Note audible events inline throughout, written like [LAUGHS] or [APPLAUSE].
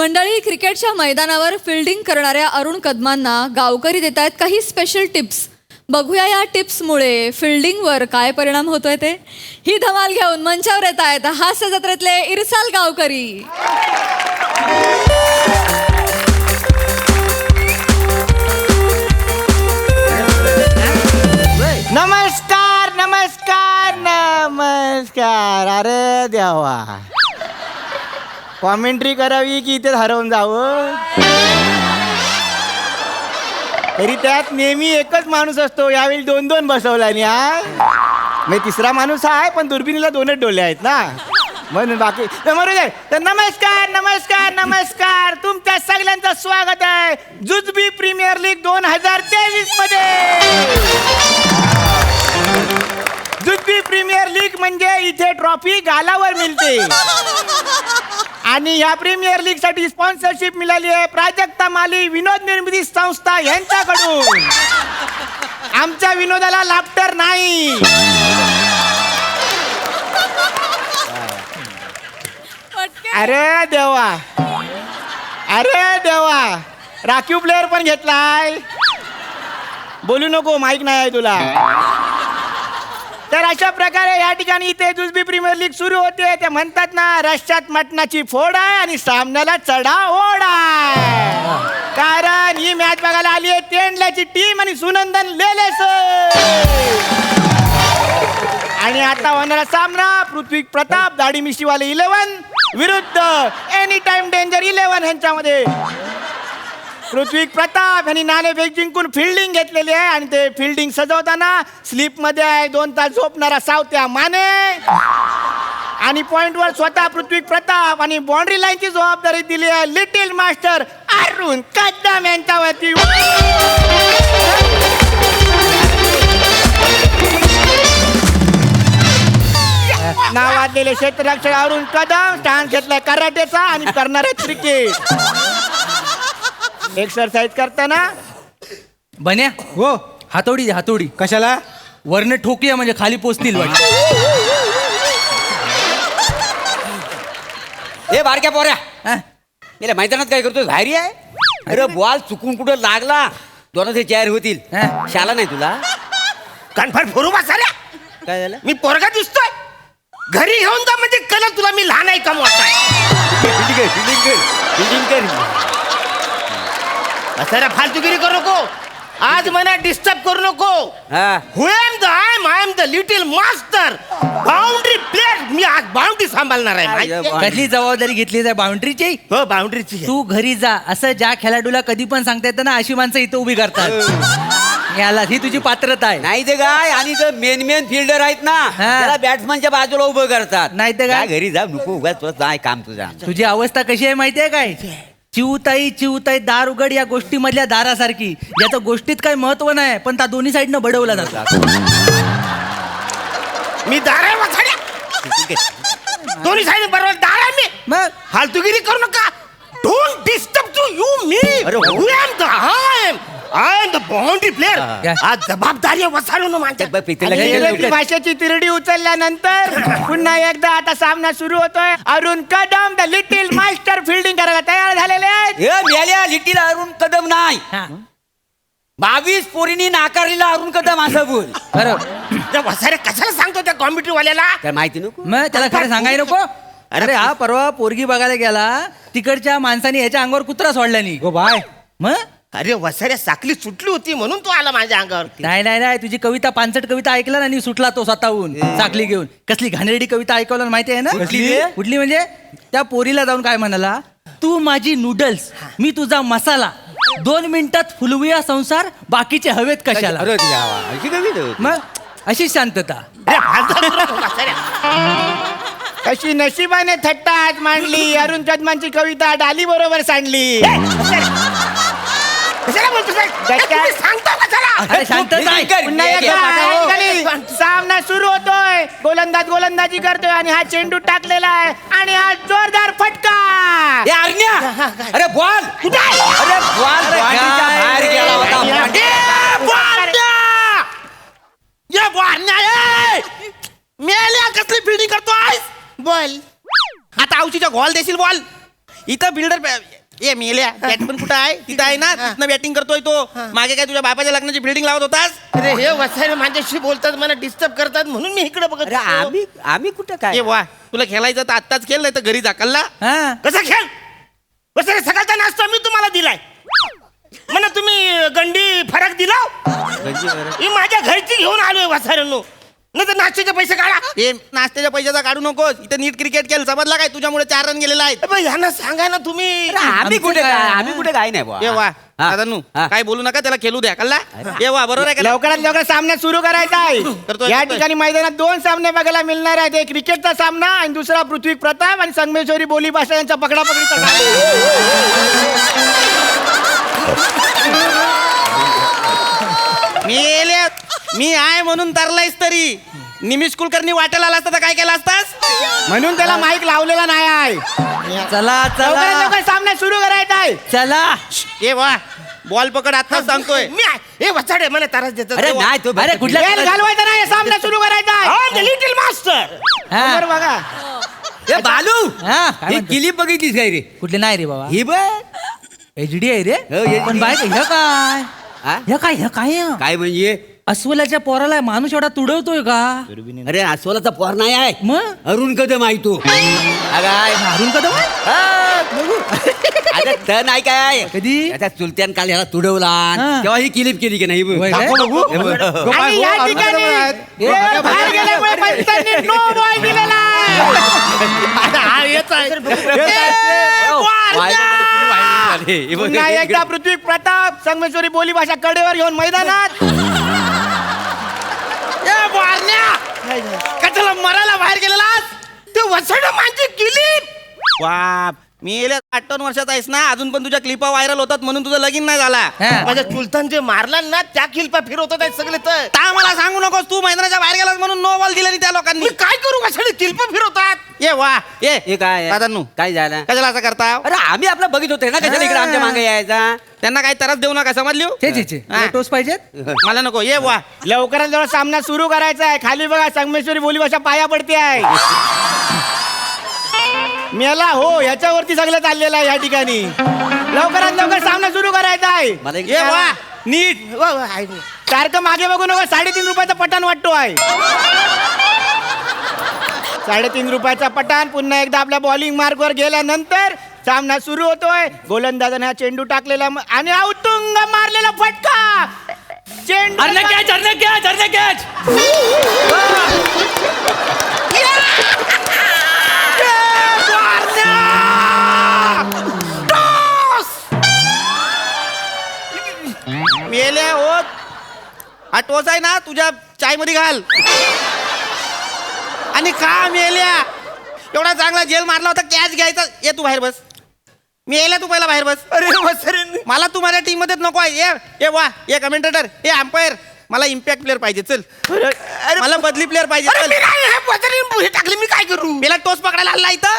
मंडळी क्रिकेटच्या मैदानावर फिल्डिंग करणाऱ्या अरुण कदमांना गावकरी देत आहेत काही स्पेशल टिप्स बघूया या टिप्समुळे फिल्डिंगवर काय परिणाम होतोय ते. ही धमाल घेऊन मंचावर येत आहेत हास्य जत्रेतले इरसाल गावकरी. नमस्कार नमस्कार नमस्कार. अरे देवा. कॉमेंट्री करावी की इथेच हरवून जावं? तरी त्यात नेहमी एकच माणूस असतो यावेळी दोन दोन बसवला नि हा? म्हणजे तिसरा माणूस आहे पण दुर्बिणीला दोनच डोले आहेत ना? म्हणून बाकी तर तर नमस्कार नमस्कार नमस्कार. तुमच्या सगळ्यांचं स्वागत आहे. जुजबी प्रीमियर लीग दोन हजार तेवीसमध्ये. जुजबी प्रीमियर लीग म्हणजे इथे ट्रॉफी गालावर मिळते. आणि ह्या प्रीमियर लीगसाठी स्पॉन्सरशिप मिळाली आहे. प्राजक्ता माली विनोद निर्मिती संस्था यांच्याकडून. आमच्या विनोदाला लाफ्टर नाही. अरे देवा. अरे देवा. राखीव प्लेअर पण घेतलाय. बोलू नको माईक नाही आहे तुला. तर अशा प्रकारे या ठिकाणी इथे जुजबी प्रीमियर लीग सुरू होते. ते म्हणतात ना रश्यात मटणाची फोड आहे आणि सामन्याला चढा ओढ आहे. कारण ही मॅच बघायला आली आहे तेंडल्याची टीम आणि सुनंदन लेलेस. आणि आता होणारा सामना पृथ्वी प्रताप दाढी मिशीवाले इलेव्हन विरुद्ध एनी टाइम डेंजर इलेव्हन ह्यांच्यामध्ये. पृथ्वी प्रताप यांनी नाणेफेक जिंकून फिल्डिंग घेतलेली आहे आणि ते फिल्डिंग सजवताना स्लिपमध्ये आहे. दोन तास झोपणारा सावत्या माने. आणि पॉइंटवर स्वतः पृथ्वी प्रताप आणि बाउंड्री लाईनची जबाबदारी दिली आहे. लिटिल मास्टर अरुण कदम यांच्यावरती. नावाजलेले क्षेत्ररक्षक अरुण कदम. स्टान्स घेतलाय कराटेचा आणि करणार आहे क्रिकेट एक्सरसाइज करताना? बन्या? हो. हातोडी दे हातोडी. कशाला? वरने ठोकूया म्हणजे खाली पोचतील वाटतं. हे बारक्या पोऱ्या. हा? गेल्या मैदानात काय करतोय भारी आहे अरे बॉल चुकून कुठं लागला? दोनाचे चार होतील. हा. शाला नाही तुला? कन्फर्म फोरू बसाल्या काय झालं? मी पोरगा दिसतोय. घरी घेऊन जा म्हणजे कळलं तुला मी लहान आहे का मोठा आहे फिल्डिंग कर फिल्डिंग कर. फिल्डिंग कर. असं फालतुगिरी करू नको. आज मला डिस्टर्ब करू नको. हा. Who am the I am I am the little master boundary player मी आज बाउंड्री सांभाळणार आहे? कसली जबाबदारी घेतली आहे बाउंड्रीची हो बाउंड्रीची तू घरी जा. असं ज्या खेळाडूला कधी पण सांगता येतं ना अशी माणसं इथं उभी करतात. याला ही तुझी पात्रता आहे. नाही ते काय आणि ते मेन मेन फिल्डर आहेत ना हा. त्याला बॅट्समनच्या बाजूला उभं करतात. नाही तर काय? घरी जा नको उगाच तुझं नाही काम तुझा. तुझी अवस्था कशी आहे माहितीये काय? चिवताई चिवताई दार उघड या गोष्टी मधल्या दारासारखी. याचं गोष्टीत काही महत्त्व नाही पण त्या दोन्ही साईडनं बडवला जातो. मी दार आहे वाचाड्या. दोन्ही साईड बरोबर दार आहे मी. मग? फालतुगिरी करू नका. Don't disturb to you me अरे, who. Am the I am I am the boundary player या. आज जबाबदारी वसाडू ना माझ्या बघ, पितेला आणि गेलं इंग्रजी लवकर. भाषेची तिरडी उचलल्यानंतर पुन्हा एकदा आता सामना सुरू होतोय. Arun Kadam the little master fielding करायला तयार झालेले आहेत. हे मेल्या लिटील अरुण कदम नाही. बावीस पोरींनी नाकारलेला अरुण कदम असं बोल. बरोबर. त्या वसारे कशाला सांगतो त्या कॉम्प्युटर वाल्याला? तर माहिती नको? मग त्याला खरं सांगाय नको? अरे हा परवा पोरगी बघायला गेला तिकडच्या माणसाने ह्याच्या अंगावर कुत्रा सोडला नाही गो बाय. मग अरे वसाऱ्या साखली सुटली होती म्हणून तो आला माझ्या अंगावरती. नाही नाही नाही तुझी कविता पानसट कविता ऐकला ना आणि सुटला तो स्वतःहून साखली घेऊन. कसली घाणेरडी कविता ऐकवला ना माहिती आहे ना? कुठली? कुठली म्हणजे? त्या पोरीला जाऊन काय म्हणाला? तू माझी नूडल्स मी तुझा मसाला. दोन मिनिटात फुलवूया संसार बाकीचे हवेत कशाला? अरे देवा, अशी कविता होती. मग अशी शांतता. अरे वसाऱ्या. कशी नशिबाने थट्टा आज मांडली. अरुण कदमांची कविता डाली बरोबर सांडली. अरे शांत नाही. पुन्हा एकदा. सामना सुरू होतोय. गोलंदाज गोलंदाजी करतोय आणि हा चेंडू टाकलेला आहे. आणि हा जोरदार फटका. ए, अरे बॉल? अरे बॉल बॉलच्या बाहेर गेला होता! मेल्या कसली फिल्डिंग करतोय? बॉल. आता औशीच्या गोल देशील बॉल. इथं बिल्डर ए मेल्या बॅट पण कुठं आहे? तिथं आहे ना? तिथनं बॅटिंग करतोय तो. मागे काय तुझ्या बापाच्या लग्नाची बिल्डिंग लावत होतास? अरे हे वसारे माझ्याशी बोलतात मला डिस्टर्ब करतात म्हणून मी इकडे बघत अरे होतो. आम्ही आम्ही कुठं काय? ए वा तुला खेळायचं तर आत्ताच खेळ नाही तर घरी जा कल्ला हा. कसा खेळ? वसारे सकाळचा नाश्ता मी तुम्हाला दिलाय. म्हणा तुम्ही गंडी फरक दिला? मी माझ्या घरची घेऊन आलोय वसाऱ्यांनो नाही तर नाश्त्याचे पैसे काढा. ए नाश्त्याच्या पैशाचा काढू नकोस. इथं नीट क्रिकेट खेळ समजला काय? तुझ्यामुळे चार रन गेलेला आहेत. ए बा, यांना सांगा ना तुम्ही. अरे आम्ही कुठे काय? आम्ही कुठे काय नाही वा. हा. दादानू हा. काय बोलू नका त्याला खेळू द्या. कल्ला ए वा बरोबर आहे का लवकरात लवकर सामना सुरू करायचा आहे. [COUGHS] या करतोय. ठिकाणी मैदानात दोन सामने बघायला मिळणार आहेत. एक क्रिकेटचा सामना आणि दुसरा पृथ्वी प्रताप आणि संगमेश्वरी बोली भाषा यांचा पकडापकडीचा सामना. [LAUGHS] मी आहे म्हणून तरलायस तरी. निमिष कुलकर्णी वाटेला आला असता तर काय केला असतास? म्हणून त्याला माईक लावलेला नाही आहे. चला लवकरात चला लवकर सामना सुरू करायचा आहे. चला. ए वा. बॉल पकड आता सांगतोय. मी आहे. हे वसाडे मला त्रास देतात अरे नाही तो अरे कुठल्या वेळ घालवायचा नाही सामना सुरू करायचा आहे. लिटिल मास्टर हा. समोर बघा. ए बालू हा, काय ही म्हणतो? किली बघितलीस काय रे? कुठले नाही रे बाबा. ही बघ. एच डी आहे रे. हो, HD. पण बाय ह्या काय? हा? काय ह्या काय? आहे? काय म्हणजे? अस्वलाच्या पोराला माणूस एवढा तुडवतोय का अरे अस्वलाचा पोर नाही आहे मग अरुण कदम आहे तू अगाय मारून कदम आहे? हा, बघू. अरे तर नाही काय कधी? त्या चुलत्यान काल ह्याला तुडवला हा. तेव्हा ही किलीप केली की नाही बघ. होय काय? हे बघ. आणि या ठिकाणी वेळ बाहेर गेल्यामुळे पंचांनी नो बॉल दिलेला आहे हो, वाहिलं झाले. हे बघ. पुन्हा एकदा पृथ्वी प्रताप संगमेश्वरी बोली भाषा कडेवर घेऊन मैदानात वारण्या? कशाला मरायला बाहेर गेलेलास ते वसड माझी गेली. बाप. मी येले अठ्ठावन्न वर्षाचा आहेस ना अजून पण तुझ्या क्लिपा व्हायरल होतात म्हणून तुझं लगीन नाही झाला. हा. माझ्या चुलतान जे मारला ना त्या खिल्पा फिरवतात आहेत सगळे तर. ता मला सांगू नकोस तू मैदानाच्या बाहेर गेलास म्हणून नो बॉल दिला त्या लोकांनी. मी काय करू? वसडे किल्प फिरवतात? ये वा. ये हे काय आहे? दादांनू काय झालं? कशाला असं करता? अरे आम्ही आपलं बघित होते ना कशाला इकडे आमच्या मागे यायचा? त्यांना काही त्रास देऊ नका समजली हो? हा. टोस पाहिजेत? मला नको ये वा. लवकरात लवकर सामना सुरू करायचा आहे. खाली बघा संगमेश्वरी बोली भाषा पाया पडते आहे. मेला हो ह्याच्यावरती सगळं चाललेलं आहे या ठिकाणी. लवकरात लवकर सामना सुरू करायचा आहे. एक- ये वा नीट. वा, वा, आहे. सारखं मागे बघू नका साडेतीन रुपयाचा पठाण वाटतो आहे. साडेतीन रुपयाचा पठाण पुन्हा एकदा आपल्या बॉलिंग मार्कवर गेल्यानंतर सामना सुरू होतोय. गोलंदाजाने हा चेंडू टाकलेला म- आणि हा उत्तुंग मारलेला फटका. चेंडू कॅच अरे कॅच अरे कॅच मेल्या होत हा टोच आहे ना तुझ्या चायमध्ये घाल. आणि का मेल्या. एवढा चांगला जेल मारला होता कॅच घ्यायचा. ये तू बाहेर बस. मेल्या तू पहिला बाहेर बस. अरे मला तू माझ्या टीम मध्येच नको आहे. ये ये वा ये कमेंटेटर. ये अंपायर. मला इम्पॅक्ट प्लेअर पाहिजे चल. मला बदली प्लेअर पाहिजे अरे चल. मी नाही हे वसरे टाकले मी काय करू? मेला टोच पकडायला आला इथं.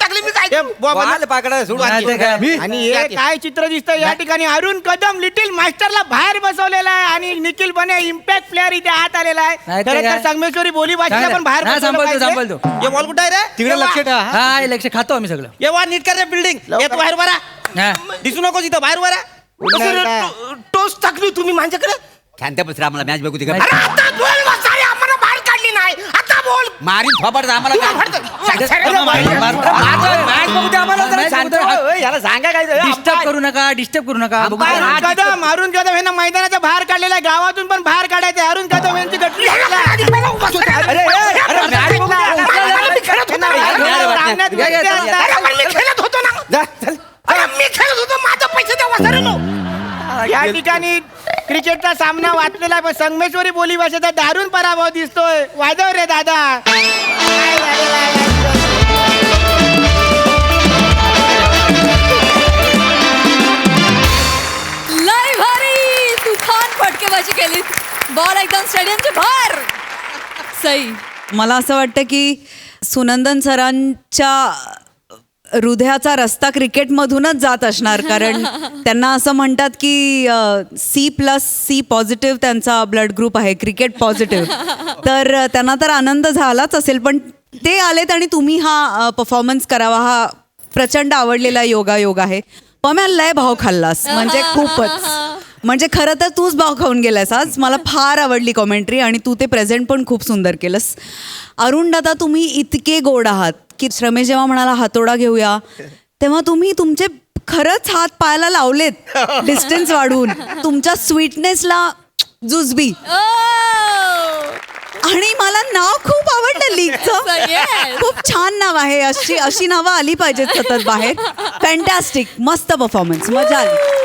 टाकले मी काय ये, करू? बुवा, बदली- वाल पाकडा सोडून नाही तर काय? मी- आणि हे काय चित्र दिसतंय? या ठिकाणी अरुण कदम लिटिल मास्टरला बाहेर बसवलेला आहे आणि निखिल बने इम्पॅक्ट प्लेअर इथे आत आलेला आहे. नाही तर खरं तर काय? संगमेश्वरी बोली भाषेला पण बाहेर नाही, बसवलं सांभाळतो पाहिजे. सांभाळतो. ये बॉल कुठं आहे रे? तिकडे लक्ष. ठेवा. हा? हे लक्ष खातो आम्ही सगळं. ये वा नीट कर रे बिल्डिंग ये तू बाहेर बरा हा. दिसू नको इथं बाहेर बरा पुन्हा वसरे, एकदा. टो- टोस्ट टाकली तुम्ही माझ्याकडे. शांत बस रे, आम्हाला मॅच बघू दे का अरे आता बोल वसारे आम्हाला बाहेर काढली नाही आता बोल मारीन थोपाड आम्हाला तुला काय- बघू दे आम्हाला जरा शांत बघू दे. हो, हो, याला सांगा काय ते, डिस्टर्ब. करू नका डिस्टर्ब करू नका बघू अंपायर, दे. हा, अरुण कदम अरुण कदम यांना मैदानाच्या बाहेर काढलेला आहे गावातून पण बाहेर काढायचं अरुण कदम यांची अरे, अरे, अरे, बघू दे. अरे, खेळत होतो ना. अरे, पण मी खेळत होतो ना जा, चल. अरे मी खेळत होतो माझा पैसे द्या या ठिकाणी क्रिकेटचा सामना वाचलेला आहे. पण संगमेश्वरी बोली भाषेचा दारुण पराभव दिसतोय. वाजव रे दादा? लय भारी तुफान फटकेबाजी केली बॉल एकदम स्टेडियमच्या बाहेर. सई मला असं वाटतं की सुनंदन सरांच्या हृदयाचा रस्ता क्रिकेटमधूनच जात असणार. [LAUGHS] कारण त्यांना असं म्हणतात की सी प्लस सी पॉझिटिव्ह त्यांचा ब्लड ग्रुप आहे क्रिकेट पॉझिटिव्ह [LAUGHS] तर त्यांना तर आनंद झालाच असेल पण ते आलेत आणि तुम्ही हा परफॉर्मन्स करावा हा प्रचंड आवडलेला योगा योग आहे. पम्या लय भाव खाल्लास. म्हणजे [LAUGHS] खूपच. म्हणजे खरं तर तूच भाव खाऊन गेलास आज. मला फार आवडली कॉमेंट्री आणि तू ते प्रेझेंट पण खूप सुंदर केलंस. अरुण दादा तुम्ही इतके गोड आहात. की श्रमेश जेव्हा म्हणाला हातोडा घेऊया तेव्हा तुम्ही तुमचे खरंच हात पायाला लावलेत [LAUGHS] डिस्टन्स वाढवून. तुमच्या स्वीटनेसला जुजबी. आणि मला नाव खूप आवडलं लीगचं. [LAUGHS] खूप छान नाव आहे. अशी अशी नावं आली पाहिजेत सतत बाहेर. फॅन्टॅस्टिक मस्त परफॉर्मन्स मजा आली.